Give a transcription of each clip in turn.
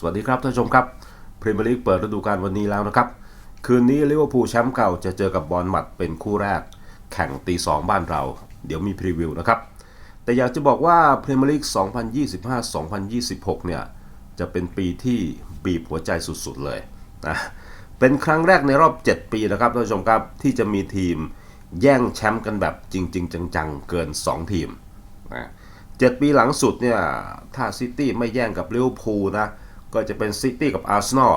สวัสดีครับท่านผู้ชมครับพรีเมียร์ลีกเปิดฤดูกาลวันนี้แล้วนะครับ คืนนี้ลิเวอร์พูลแชมป์เก่าจะเจอกับบอลหมัดเป็นคู่แรก แข่งตีสองบ้านเรา เดี๋ยวมีพรีวิวนะครับ แต่อยากจะบอกว่าพรีเมียร์ลีก 2025-2026 เนี่ย จะเป็นปีที่บีบหัวใจสุดๆเลยนะเป็นครั้งแรกในรอบ 7 ปีนะครับท่านผู้ชมครับที่จะมีทีมแย่งแชมป์กันแบบจริง ๆ จังๆ เกิน 2 ทีมนะเจ็ดปีหลังสุดเนี่ยถ้าซิตี้ไม่แย่งกับลิเวอร์พูลนะ ก็จะเป็นซิตี้กับอาร์เซนอล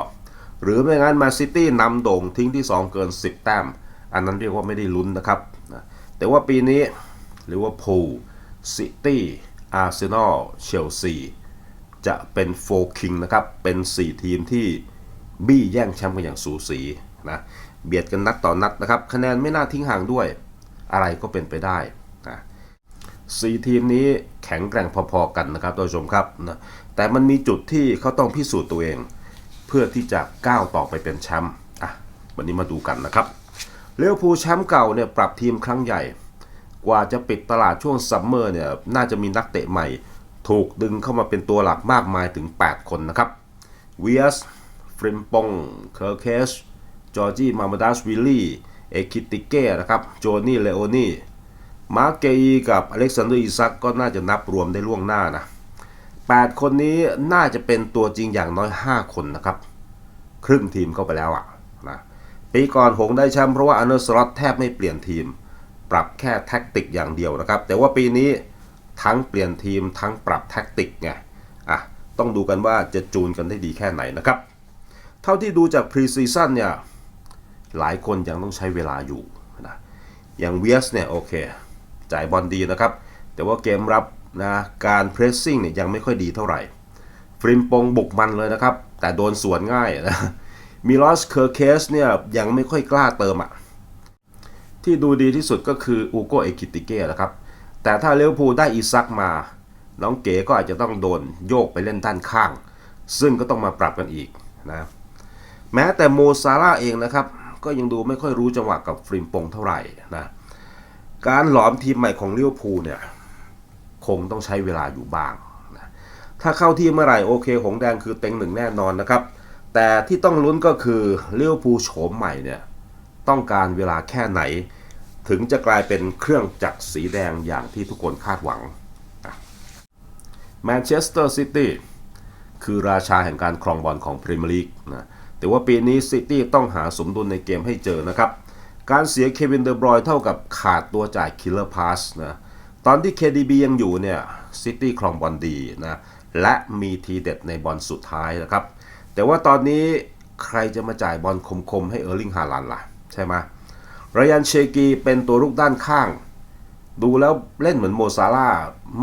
หรือไม่งั้นมาซิตี้นำโด่งทิ้งที่ 2 เกิน 10 แต้ม อันนั้นเรียกว่าไม่ได้ลุ้นนะครับ แต่ว่าปีนี้ลิเวอร์พูลซิตี้อาร์เซนอลเชลซีจะเป็นโฟคิงนะครับ เป็น 4 ทีมที่บี้แย่งแชมป์กันอย่างสูสีนะเบียดกันนัดต่อนัดนะครับ คะแนนไม่น่าทิ้งห่างด้วย อะไรก็เป็นไปได้ สี่ทีมนี้แข็งแกร่งพอๆกันนะครับท่านผู้ชมครับนะแต่มันมีจุดที่เขาต้องพิสูจน์ตัวเอง เพื่อที่จะก้าวต่อไปเป็นแชมป์อะวันนี้มาดูกันนะครับเลี้ยวภูแชมป์เก่าเนี่ยปรับทีมครั้งใหญ่ กว่าจะปิดตลาดช่วงซัมเมอร์เนี่ยน่าจะมีนักเตะใหม่ ถูกดึงเข้ามาเป็นตัวหลักมากมายถึง 8 คนนะครับเวียสฟริมปงเคอร์เคสจอร์จีมามาดัสวิลลี่เอคิติเก้นะครับโจนี่เลโอนี่ มาร์เกอีกับอเล็กซานเดอร์อิซักก็น่าจะนับรวมได้ล่วงหน้านะ 8 คนนี้น่าจะเป็นตัวจริงอย่างน้อย 5 คนนะครับ ครึ่งทีมเข้าไปแล้วอะนะปีก่อนหงได้แชมป์เพราะว่าอันเดอร์สล็อตแทบไม่เปลี่ยนทีม ปรับแค่แท็กติกอย่างเดียวนะครับ แต่ว่าปีนี้ทั้งเปลี่ยนทีมทั้งปรับแท็กติกไงอะต้องดูกันว่าจะจูนกันได้ดีแค่ไหนนะครับ เท่าที่ดูจากพรีซีซั่นเนี่ยหลายคนยังต้องใช้เวลาอยู่นะอย่างเวียสเนี่ยโอเค จ่ายบอลดีนะครับ แต่ว่าเกมรับนะการเพรสซิ่งเนี่ยยังไม่ค่อยดีเท่าไหร่ฟริมปงบุกมันเลยนะครับ แต่โดนสวนง่ายนะมิลอสเคอร์เคสเนี่ยยังไม่ค่อยกล้าเติมอะ ที่ดูดีที่สุดก็คืออูโกเอกิติเก้นะครับ แต่ถ้าเลวพูได้อีซักมา น้องเก๋ก็อาจจะต้องโดนโยกไปเล่นด้านข้าง ซึ่งก็ต้องมาปรับกันอีกนะแม้แต่โมซาร่าเองนะครับ ก็ยังดูไม่ค่อยรู้จังหวะกับฟริมปงเท่าไหร่นะ การหลอมทีมใหม่ของลิเวอร์พูลเนี่ย คงต้องใช้เวลาอยู่บ้างนะถ้าเข้าที่เมื่อไหร่โอเค หงแดงคือเต็งหนึ่งแน่นอนนะครับ แต่ที่ต้องลุ้นก็คือลิเวอร์พูลโฉมใหม่เนี่ยต้องการเวลาแค่ไหน ถึงจะกลายเป็นเครื่องจักรสีแดงอย่างที่ทุกคนคาดหวังแมนเชสเตอร์ซิตี้คือราชาแห่งการครองบอลของพรีเมียร์ลีกนะแต่ว่าปีนี้ซิตี้ต้องหาสมดุลในเกมให้เจอนะครับ การเสียเควินเดอร์บรอยเท่ากับขาดตัวจ่ายคิลเลอร์พาสนะตอนที่ KDB ยังอยู่เนี่ยซิตี้ครองบอลดีนะและมีทีเด็ดในบอลสุดท้ายนะครับ แต่ว่าตอนนี้ใครจะมาจ่ายบอลคมๆ ให้เออร์ลิงฮาลันล่ะ ใช่ไหมรายันเชกีเป็นตัวรุกด้านข้าง ดูแล้วเล่นเหมือนโมซาร่า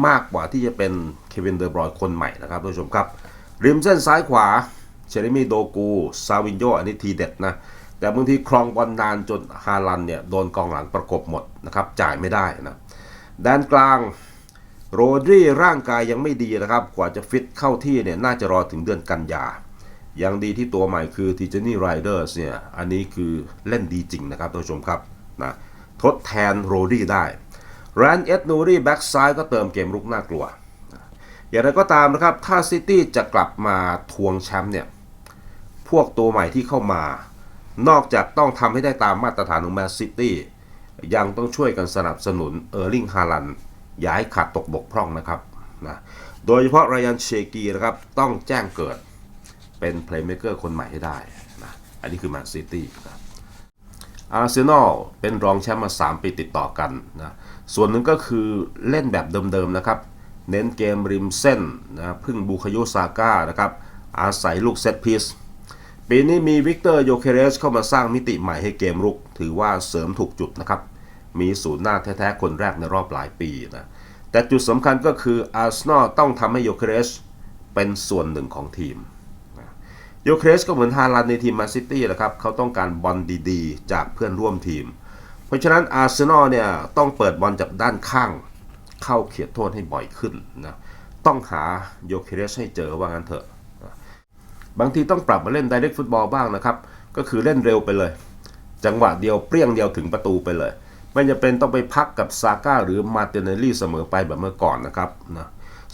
มากกว่าที่จะเป็นเควินเดอร์บรอยคนใหม่นะครับท่านผู้ชมครับ ริมเส้นซ้ายขวาเชเรมีโดกูซาวินโยอันนี้ทีเด็ดนะ แต่บางทีครองบอลนานจนฮาลันเนี่ยโดนกองหลังประกบหมดนะครับจ่ายไม่ได้นะด้านกลางโรดรีร่างกายยังไม่ดีนะครับ กว่าจะฟิตเข้าที่เนี่ยน่าจะรอถึงเดือนกันยา ยังดีที่ตัวใหม่คือทิจนี่ไรเดอร์สเนี่ย อันนี้คือเล่นดีจริงนะครับท่านผู้ชมครับนะทดแทนโรดรีได้แรนเอ็ดนูรีแบ็กซ้ายก็เติมเกมรุกน่ากลัว อย่างไรก็ตามนะครับ ถ้าซิตี้จะกลับมาทวงแชมป์เนี่ย พวกตัวใหม่ที่เข้ามา นอกจากต้องทำให้ได้ตามมาตรฐานของแมนซิตี้ยังต้องช่วยกันสนับสนุนเออร์ลิงฮาลันย่าให้ขาดตกบกพร่องนะครับนะโดยเฉพาะรายันเชกีนะครับต้องแจ้งเกิดเป็นเพลย์เม k เกอร์คนใหม่ให้ได้นะอันนี้คือแมนซิตี้นะอาร์เซนอลเป็นรองแชมป์มา 3 ปีติดต่อกันนะส่วนหนึ่งก็คือเล่นแบบเดิมๆนะครับ เน้นเกมริมเส้นนะพึ่งบูคโยซาก้านะครับอาศัยลูกเซตพีซ ปีนี้มีวิกเตอร์โยเคเรสเข้ามาสร้างมิติใหม่ให้เกมรุก ถือว่าเสริมถูกจุดนะครับ มีศูนย์หน้าแท้ๆคนแรกในรอบหลายปีนะ แต่จุดสำคัญก็คืออาร์เซนอลต้องทำให้โยเคเรสเป็นส่วนหนึ่งของทีมโยเครสก็เหมือนฮาลันในทีมแมนซิตี้แหละครับ เขาต้องการบอลดีๆ จากเพื่อนร่วมทีม เพราะฉะนั้นอาร์เซนอลเนี่ยต้องเปิดบอลจากด้านข้าง เข้าเขียดโทษให้บ่อยขึ้นนะ ต้องหาโยเครสให้เจอว่างั้นเถอะ บางทีต้องปรับมาเล่น direct ฟุตบอลบ้างนะครับ ก็คือเล่นเร็วไปเลย จังหวะเดียวเปรี้ยงเดียวถึงประตูไปเลย ไม่จะเป็นต้องไปพักกับซาก้าหรือมาร์ติเนลลี่เสมอไปแบบเมื่อก่อนนะครับนะ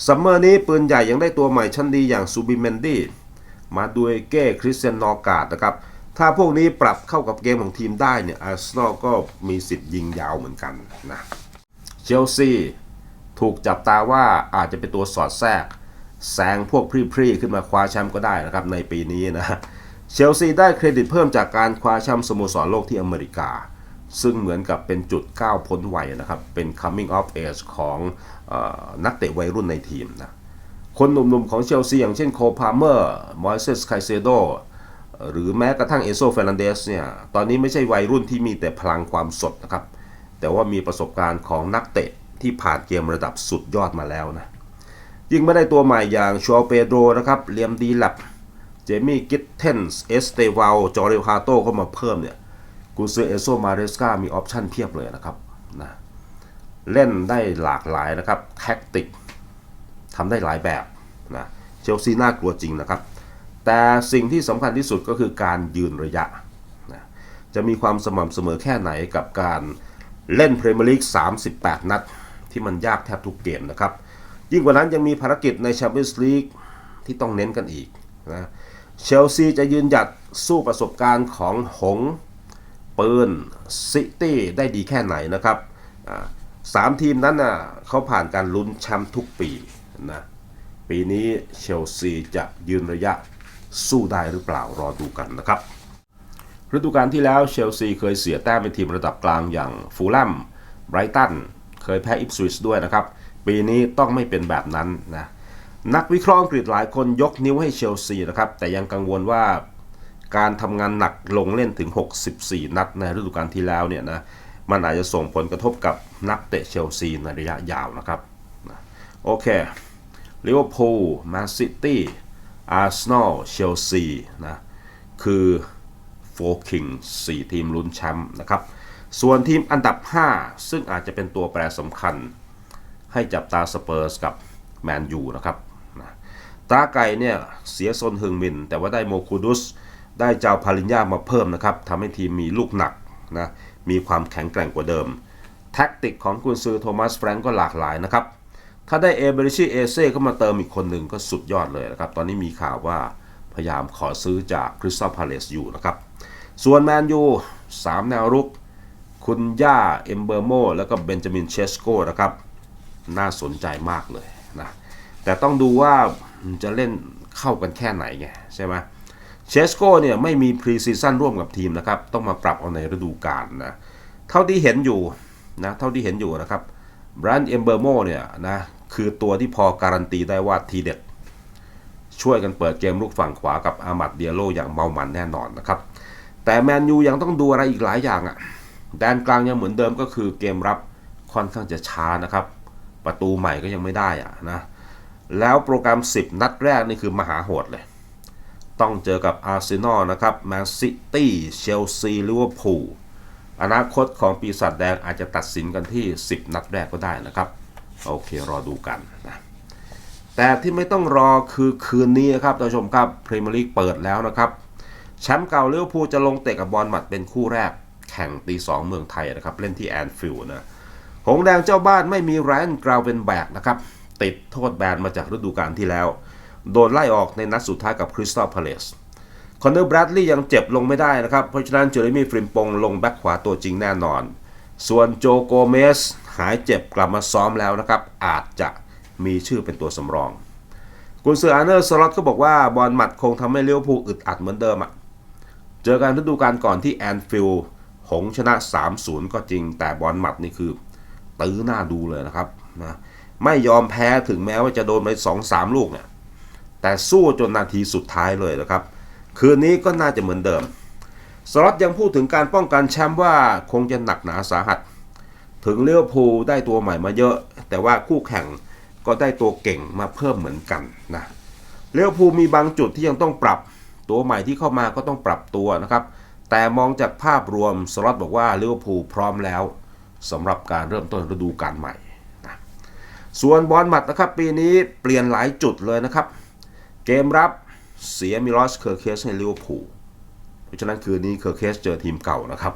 ซัมเมอร์นี้ปืนใหญ่ยังได้ตัวใหม่ชั้นดีอย่างซูบิเมนดี้มาดูเก้คริสเตียนนอการ์ดนะครับถ้าพวกนี้ปรับเข้ากับเกมของทีมได้เนี่ยอาร์เซนอลก็มีสิทธิ์ยิงยาวเหมือนกันนะเชลซีถูกจับตาว่าอาจจะเป็นตัวสอดแทรก แซงพวกพรีๆขึ้นมาคว้าแชมป์ก็ได้นะครับในปีนี้นะเชลซีได้เครดิตเพิ่มจากการคว้าแชมป์สโมสรโลกที่อเมริกา ซึ่งเหมือนกับเป็นจุดก้าวพ้นวัยนะครับ เป็น coming of age ของออนักเตะวัยรุ่นในทีมนะคนหนุ่มๆของเชลซีอย่างเช่นโคพาเมอร์มอยเซสไคเซโดหรือแม้กระทั่งเอโซเฟรนันเดสเนี่ยตอนนี้ไม่ใช่วัยรุ่นที่มีแต่พลังความสดนะครับ แต่ว่ามีประสบการณ์ของนักเตะที่ผ่านเกมระดับสุดยอดมาแล้วนะ ยิ่งไม่ได้ตัวใหม่อย่างชัวเปโดรนะครับเลียมดีแลบเจมี่กิตเทนส์เอสเตวาลจอริฮาโตเข้ามาเพิ่มเนี่ยกูซือเอโซมาเรสกามีออปชั่นเพียบเลยนะครับนะเล่นได้หลากหลายนะครับ แท็กติกทำได้หลายแบบนะเชลซีน่ากลัวจริงนะครับ แต่สิ่งที่สำคัญที่สุดก็คือการยืนระยะนะจะมีความสม่ำเสมอแค่ไหนกับการเล่นพรีเมียร์ลีก 38 นัด ที่มันยากแทบทุกเกมนะครับ ยิ่งกว่านั้นยังมีภารกิจในแชมเปี้ยนส์ลีกที่ต้องเน้นกันอีกนะเชลซีจะยืนหยัดสู้ประสบการณ์ของหงส์ปืนซิตี้ได้ดีแค่ไหนนะครับสามทีมนั้นน่ะเขาผ่านการลุ้นแชมป์ทุกปีนะปีนี้เชลซีจะยืนระยะสู้ได้หรือเปล่ารอดูกันนะครับฤดูกาลที่แล้วเชลซีเคยเสียแต้มเป็นทีมระดับกลางอย่างฟูลแลมไบรตันเคยแพ้อิปสวิชด้วยนะครับ ปีนี้ต้องไม่เป็นแบบนั้นนะนักวิเคราะห์อังกฤษหลายคนยกนิ้วให้เชลซีนะครับ แต่ยังกังวลว่าการทำงานหนักลงเล่นถึง 64 นัดในฤดูกาลที่แล้วเนี่ยนะมันอาจจะส่งผลกระทบกับนักเตะเชลซีในระยะยาวนะครับโอเคลิเวอร์พูลแมนซิตี้อาร์เซนอลเชลซีนะคือโฟคิงสี่ทีมลุ้นแชมป์นะครับ ส่วนทีมอันดับ 5 ซึ่งอาจจะเป็นตัวแปรสำคัญ ให้จับตาสเปอร์สกับแมนยูนะครับนะตาไก่เนี่ยเสียซนฮึงมิน แต่ว่าได้โมคูดุส ได้เจ้าพาลินยามาเพิ่มนะครับทำให้ทีมมีลูกหนักนะมีความแข็งแกร่งกว่าเดิม แท็กติกของกุนซือโทมัสแฟรงก์ก็หลากหลายนะครับถ้าได้เอเบริชิเอเซ่เข้ามาเติมอีกคนหนึ่งก็สุดยอดเลยนะครับ ตอนนี้มีข่าวว่าพยายามขอซื้อจากคริสตัลพาเลสอยู่นะครับ ส่วนแมนยูสามแนวรุก คุณย่าเอมเบอร์โม แล้วก็เบนจามินเชสโกนะครับ น่าสนใจมากเลยนะแต่ต้องดูว่าจะเล่นเข้ากันแค่ไหนไงใช่ไหมเชสโก้เนี่ยไม่มีพรีซีซั่นร่วมกับทีมนะครับ ต้องมาปรับเอาในฤดูกาลนะเท่าที่เห็นอยู่นะเท่าที่เห็นอยู่นะครับแบรันเอมเบอร์โมเนี่ยนะคือตัวที่พอการันตีได้ว่าทีเด็ด ช่วยกันเปิดเกมลูกฝั่งขวากับอามัดเดียโลอย่างเมามันแน่นอนนะครับ แต่แมนยูยังต้องดูอะไรอีกหลายอย่างอะ่ะแดนกลางยังเหมือนเดิมก็คือเกมรับค่อนข้างจะช้านะครับ ประตูใหม่ก็ยังไม่ได้อะนะ แล้วโปรแกรม 10 นัดแรกนี่คือมหาโหดเลย ต้องเจอกับอาร์เซนอลนะครับแมนซิตี้เชลซีลิเวอร์พูลอนาคตของปีศาจแดงอาจจะตัดสินกันที่ 10 นัดแรกก็ได้นะครับ โอเค รอดูกันนะแต่ที่ไม่ต้องรอคือคืนนี้ครับท่านผู้ชมครับพรีเมียร์ลีกเปิดแล้วนะครับแชมป์เก่าลิเวอร์พูลจะลงเตะกับบอลหมัดเป็นคู่แรก แข่งตีสองเมืองไทยนะครับ เล่นที่แอนฟิลด์นะ หงแดงเจ้าบ้านไม่มีแรนกราวเป็นแบกนะครับ ติดโทษแบนมาจากฤดูกาลที่แล้ว โดนไล่ออกในนัดสุดท้ายกับคริสตัลพาเลสคอนเนอร์แบรดลีย์ยังเจ็บลงไม่ได้นะครับ เพราะฉะนั้นเจอร์มี่ฟริมปงลงแบ็คขวาตัวจริงแน่นอน ส่วนโจโกเมสหายเจ็บกลับมาซ้อมแล้วนะครับ อาจจะมีชื่อเป็นตัวสำรอง กุนซืออาร์เนอร์สล็อตก็บอกว่าบอลหมัดคงทำให้เลี้ยวภูลอึดอัดเหมือนเดิมอะเจอกันฤดูกาลก่อนที่แอนฟิลด์หงส์ชนะ 3-0 ก็จริง แต่บอลหมัดนี่คือ ตื้อหน้าดูเลยนะครับนะไม่ยอมแพ้ถึงแม้ว่าจะโดนไปสองสามลูกเนี่ยแต่สู้จนนาทีสุดท้ายเลยนะครับ คืนนี้ก็น่าจะเหมือนเดิมสล็อตยังพูดถึงการป้องกันแชมป์ว่าคงจะหนักหนาสาหัส ถึงเลี้ยวภูได้ตัวใหม่มาเยอะ แต่ว่าคู่แข่งก็ได้ตัวเก่งมาเพิ่มเหมือนกันนะเลี้ยวภูมีบางจุดที่ยังต้องปรับตัวใหม่ที่เข้ามาก็ต้องปรับตัวนะครับ แต่มองจากภาพรวมสล็อตบอกว่าเลิเวอร์พูพร้อมแล้ว สำหรับการเริ่มต้นฤดูกาลใหม่นะส่วนบอลหมัดนะครับปีนี้เปลี่ยนหลายจุดเลยนะครับ เกมรับเสียมิลอสเคอร์เคสให้ลิเวอร์พูลเพราะฉะนั้นคืนนี้เคอร์เคสเจอทีมเก่านะครับ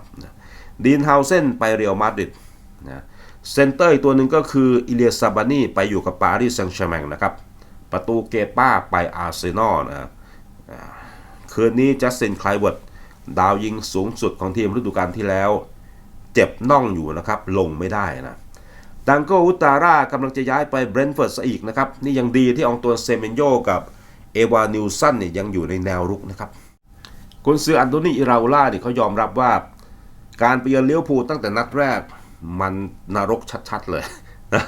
ดีนเฮาเซนไปเรียลมาดริดนะเซนเตอร์อีกตัวหนึ่งก็คืออิเลียซาบานีไปอยู่กับปารีสแซงต์แชร์แมงนะครับ ประตูเกป้าไปอาร์เซนอลนะคืนนี้จัสตินไคลเวิร์ดดาวยิงสูงสุดของทีมฤดูกาลที่แล้ว เจ็บน่องอยู่นะครับ ลงไม่ได้นะดังโกอุตาร่ากำลังจะย้ายไปเบรนท์เฟิร์ดซะอีกนะครับ นี่ยังดีที่องตัวเซเมนโยกับเอวานิวสันเนี่ยยังอยู่ในแนวรุกนะครับกุนซืออันโตนีอิราอูล่าเนี่ยเขายอมรับว่า การไปเยือนเลี้ยวภูตั้งแต่นัดแรกมันนรกชัดๆเลยนะ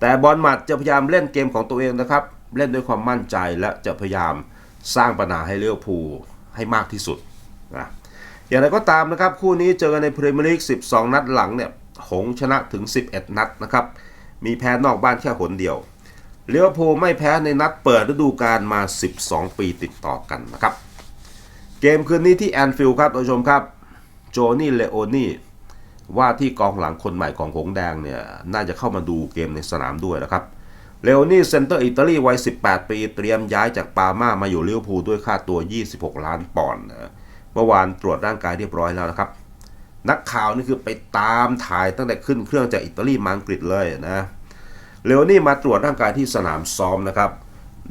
แต่บอลหมัดจะพยายามเล่นเกมของตัวเองนะครับ เล่นด้วยความมั่นใจและจะพยายามสร้างปัญหาให้เลี้ยวภูให้มากที่สุดนะ อย่างไรก็ตามนะครับ คู่นี้เจอกันในพรีเมียร์ลีก 12 นัดหลังเนี่ย หงชนะถึง 11 นัดนะครับ มีแพ้นอกบ้านแค่หนเดียวเลี้ยวภูลไม่แพ้ในนัดเปิดฤดูกาลมา 12 ปีติดต่อกันนะครับ เกมคืนนี้ที่แอนฟิลด์ครับท่านผู้ชมครับ โจนี่เลโอนี่ว่าที่กองหลังคนใหม่ของหงแดงเนี่ย น่าจะเข้ามาดูเกมในสนามด้วยนะครับ เลโอนี่เซนเตอร์อิตาลีวัย 18 ปี เตรียมย้ายจากปาร์มามาอยู่เลวอร์พูด้วยค่าตัว 26 ล้านปอนด์นะ เมื่อวานตรวจร่างกายเรียบร้อยแล้วนะครับ นักข่าวนี่คือไปตามถ่ายตั้งแต่ขึ้นเครื่องจากอิตาลีมาอังกฤษเลยนะเลโอนี่มาตรวจร่างกายที่สนามซ้อมนะครับ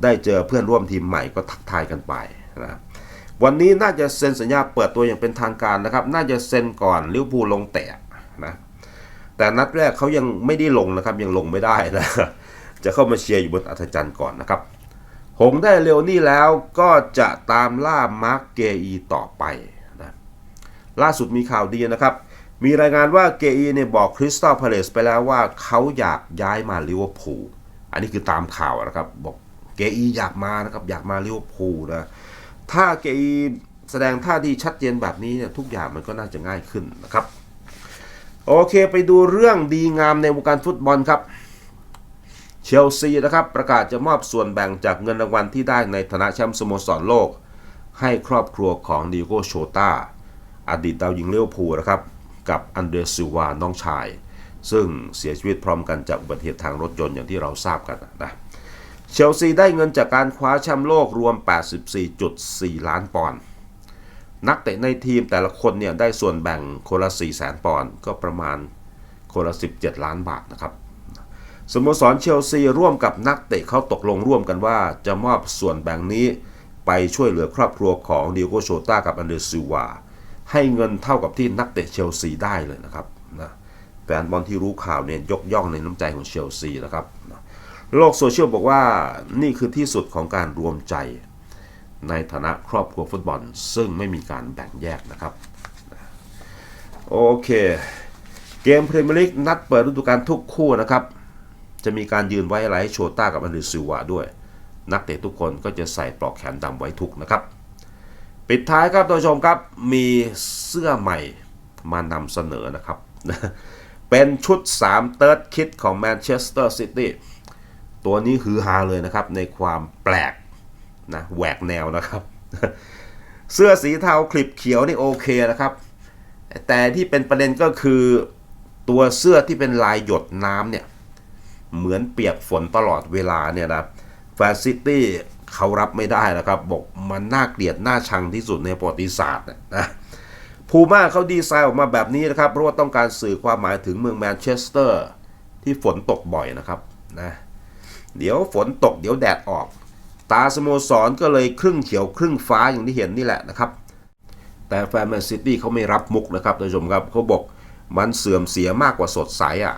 ได้เจอเพื่อนร่วมทีมใหม่ก็ทักทายกันไปนะวันนี้น่าจะเซ็นสัญญาเปิดตัวอย่างเป็นทางการนะครับ น่าจะเซ็นก่อนลิวพูลลงเตะนะแต่นัดแรกเขายังไม่ได้ลงนะครับ ยังลงไม่ได้นะจะเข้ามาเชียร์อยู่บนอัธจันทร์ก่อนนะครับ หงได้เร็วนี่แล้วก็จะตามล่ามาร์กเกอีต่อไปนะล่าสุดมีข่าวดีนะครับ มีรายงานว่าเกอีเนี่ยบอกคริสตัลพาเลสไปแล้วว่าเขาอยากย้ายมาลิเวอร์พูลอันนี้คือตามข่าวนะครับ บอกเกอีอยากมานะครับอยากมาลิเวอร์พูลนะถ้าเกอีแสดงท่าทีชัดเจนแบบนี้เนี่ยทุกอย่างมันก็น่าจะง่ายขึ้นนะครับ โอเคไปดูเรื่องดีงามในวงการฟุตบอลครับ ชลซีนะครับประกาศจะมอบส่วนแบ่งจากเงินรางวัลที่ได้ในฐานะแชมป์สโมสรโลก ให้ครอบครัวของดิโกโชตาอดีตดาวยิงเลี้ยวภูนะครับ กับอันเดรซิวาน้องชาย ซึ่งเสียชีวิตพร้อมกันจากอุบัติเหตุทางรถยนต์อย่างที่เราทราบกันนะเชลซีได้เงินจากการคว้าแชมป์โลกรวม 84.4 ล้านปอนด์นักเตะในทีมแต่ละคนเนี่ยได้ส่วนแบ่งคนละ4แสนปอนด์ก็ประมาณคนละ 17 ล้านบาทนะครับ สโมสรเชลซีร่วมกับนักเตะเขาตกลงร่วมกันว่า จะมอบส่วนแบ่งนี้ไปช่วยเหลือครอบครัวของดิโกโชต้ากับอันเดรซิวาให้เงินเท่ากับที่นักเตะเชลซีได้เลยนะครับนะแฟนบอลที่รู้ข่าวเนี่ยยกย่องในน้ำใจของเชลซีนะครับนะโลกโซเชียลบอกว่านี่คือที่สุดของการรวมใจ ในฐานะครอบครัวฟุตบอล ซึ่งไม่มีการแบ่งแยกนะครับโอเค เกมพรีเมียร์ลีกนัดเปิดฤดูกาลทุกคู่นะครับ จะมีการยืนไว้อะไรให้โชต้ากับอันดรซิวาด้วย นักเตะทุกคนก็จะใส่ปลอกแขนดำไว้ทุกนะครับ ปิดท้ายครับท่านผู้ชมครับมีเสื้อใหม่มานำเสนอนะครับ เป็นชุด 3 เติร์ดคิดของแมนเชสเตอร์ซิตี้ตัวนี้ฮือฮาเลยนะครับในความแปลกนะแหวกแนวนะครับ เสื้อสีเทาคลิปเขียวนี่โอเคนะครับ แต่ที่เป็นประเด็นก็คือตัวเสื้อที่เป็นลายหยดน้ำเนี่ย เหมือนเปียกฝนตลอดเวลาเนี่ยนะแฟนซิตี้เขารับไม่ได้นะครับ บอกมันน่าเกลียดน่าชังที่สุดในประวัติศาสตร์นะนะพูม่าเขาดีไซน์ออกมาแบบนี้นะครับ เพราะว่าต้องการสื่อความหมายถึงเมืองแมนเชสเตอร์ ที่ฝนตกบ่อยนะครับนะเดี๋ยวฝนตกเดี๋ยวแดดออก ตาสโมสรก็เลยครึ่งเขียวครึ่งฟ้าอย่างที่เห็นนี่แหละนะครับ แต่แฟนแมนซิตี้เขาไม่รับมุกนะครับท่านผู้ชมครับเขาบอกมันเสื่อมเสียมากกว่าสดใสอะ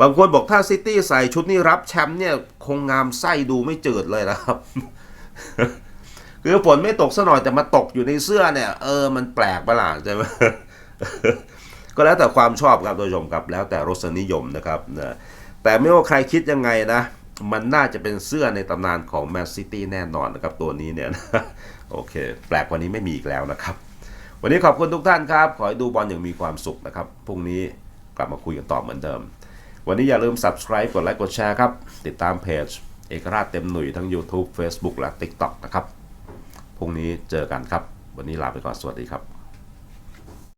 บางคนบอกถ้าซิตี้ใส่ชุดนี้รับแชมป์เนี่ย คงงามไส้ดูไม่จืดเลยนะครับ คือฝนไม่ตกซะหน่อยแต่มาตกอยู่ในเสื้อเนี่ย เออมันแปลกประหลาดใช่ไหมก็แล้วแต่ความชอบครับท่านผู้ชมครับ แล้วแต่รสนิยมนะครับนะแต่ไม่ว่าใครคิดยังไงนะ มันน่าจะเป็นเสื้อในตำนานของแมนซิตี้แน่นอนนะครับตัวนี้เนี่ยนะโอเค แปลกกว่านี้ไม่มีอีกแล้วนะครับ วันนี้ขอบคุณทุกท่านครับ ขอให้ดูบอลอย่างมีความสุขนะครับพรุ่งนี้กลับมาคุยกันต่อเหมือนเดิม วันนี้อย่าลืม subscribe กดไลค์กดแชร์ครับ ติดตามเพจเอกราชเต็มหนุ่ยทั้ง YouTube Facebook และ TikTok นะครับพรุ่งนี้เจอกันครับ วันนี้ลาไปก่อนสวัสดีครับ